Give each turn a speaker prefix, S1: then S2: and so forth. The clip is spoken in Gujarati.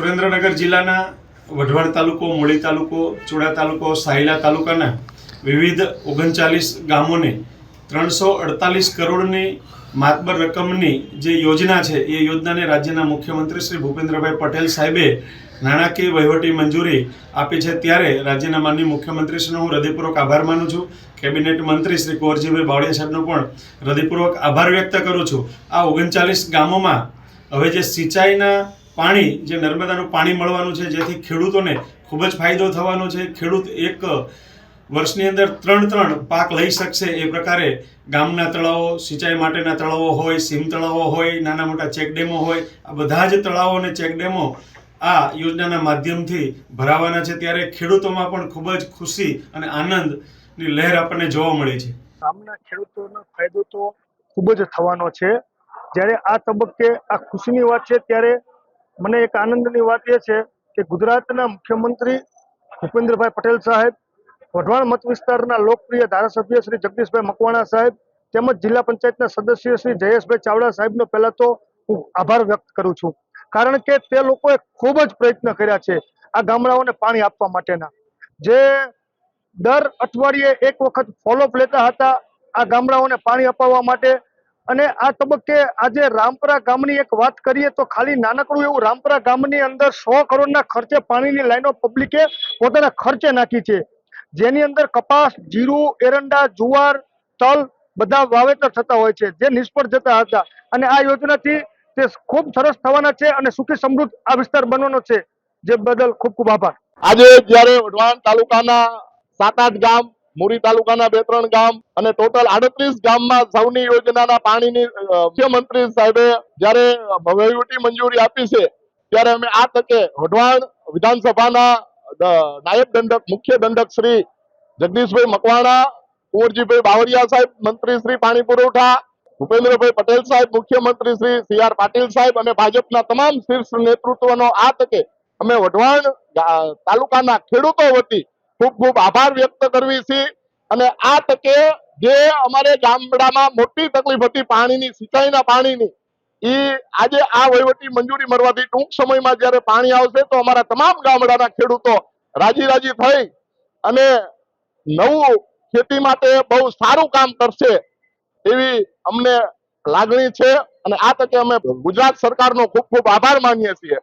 S1: સુરેન્દ્રનગર જિલ્લાના વઢવાણ તાલુકો મૂળી તાલુકો, ચોડા તાલુકો, સાયલા તાલુકાના વિવિધ ઓગણચાલીસ ગામોને ત્રણસો અડતાલીસ કરોડની માતબર રકમની જે યોજના છે, એ યોજનાને રાજ્યના મુખ્યમંત્રી શ્રી ભૂપેન્દ્રભાઈ પટેલ સાહેબે નાણાકીય વહીવટી મંજૂરી આપી છે. ત્યારે રાજ્યના માનનીય મુખ્યમંત્રીશ્રીનો હું હૃદયપૂર્વક આભાર માનું છું. કેબિનેટ મંત્રી શ્રી કુંવરજીભાઈ બાવળિયા સાહેબનો પણ હૃદયપૂર્વક આભાર વ્યક્ત કરું છું. આ ઓગણચાલીસ ગામોમાં હવે જે સિંચાઈના પાણી, જે નર્મદાનું પાણી મળવાનું છે, જેથી ખેડૂતોને ખૂબ જ ફાયદો થવાનો છે. ખેડૂત એક વર્ષની અંદર ત્રણ ત્રણ પાક લઈ શકશે એ પ્રકારે. ગામના તળાવો, સિંચાઈ માટેના તળાવો હોય, સીમ તળાવો હોય, નાના મોટા ચેકડેમો હોય, આ બધા જ તળાવો અને ચેકડેમો આ યોજનાના માધ્યમથી ભરાવાના છે. ત્યારે ખેડૂતોમાં પણ ખૂબ જ ખુશી અને આનંદની લહેર આપણને જોવા મળી છે.
S2: ગામના ખેડૂતોનો ફાયદો તો ખૂબ જ થવાનો છે. જ્યારે આ તબક્કે આ ખુશીની વાત છે, ત્યારે મને એક આનંદની વાત એ છે કે ગુજરાતના મુખ્યમંત્રી ભૂપેન્દ્રભાઈ પટેલ સાહેબ, વઢવાણ મત વિસ્તારના લોકપ્રિય ધારાસભ્ય શ્રી જગદીશભાઈ મકવાણા સાહેબ, તેમજ જિલ્લા પંચાયતના સદસ્ય શ્રી જયેશભાઈ ચાવડા સાહેબનો પહેલા તો હું આભાર વ્યક્ત કરું છું. કારણ કે તે લોકોએ ખૂબ જ પ્રયત્ન કર્યા છે આ ગામડાઓને પાણી આપવા માટેના. જે દર અઠવાડિયે એક વખત ફોલોઅપ લેતા હતા આ ગામડાઓને પાણી અપાવવા માટે અને આ તબક્કે આજે રામપરા ગામની એક વાત કરીએ તો ખાલી નાનકડું એવું રામપરા ગામની અંદર સો કરોડના ખર્ચે પાણીની લાઈનો પબ્લિકે પોતાના ખર્ચે નાખી છે. જેની અંદર કપાસ, જીરું, એરંડા, જુવાર, તલ બધા વાવેતર થતા હોય છે, જે નિષ્ફળ જતા હતા. અને આ યોજનાથી તે ખૂબ સરસ થવાના છે અને સુખી સમૃદ્ધ આ વિસ્તાર બનવાનો છે. જે બદલ ખૂબ ખૂબ આભાર.
S3: આજે જ્યારે વઢવાણ તાલુકાના સાત આઠ ગામ મુરી તાલુકાના બે ત્રણ ગામ અને ટોટલ આડત્રીસ ગામમાં સૌની યોજનાના પાણીની મુખ્યમંત્રી સાહેબે જ્યારે વહીવટી મંજૂરી આપી છે, ત્યારે અમે આ તકે વઢવાણ વિધાનસભાના નાયબ દંડક, મુખ્ય દંડક શ્રી જગદીશભાઈ મકવાણા, કુંવરજીભાઈ બાવરિયા સાહેબ, મંત્રી શ્રી પાણી પુરવઠા, ભૂપેન્દ્રભાઈ પટેલ સાહેબ, મુખ્યમંત્રી શ્રી સી આર પાટીલ સાહેબ અને ભાજપના તમામ શીર્ષ નેતૃત્વનો આ તકે અમે વઢવાણ તાલુકાના ખેડૂતો વતી ખૂબ ખૂબ આભાર વ્યક્ત કરવી છે. અને આ તકે જે અમારે ગામડામાં મોટી તકલીફ હતી પાણીની, સિંચાઈના પાણીની એ આજે આ વહીવટી મંજૂરી મળવાથી ટૂંક સમયમાં જ્યારે પાણી આવશે તો અમારા તમામ ગામડાના ખેડૂતો રાજી રાજી થઈ અને નવું ખેતી માટે બહુ સારું કામ કરશે એવી અમને લાગણી છે. અને આ તકે અમે ગુજરાત સરકારનો ખૂબ ખૂબ આભાર માનીએ છીએ.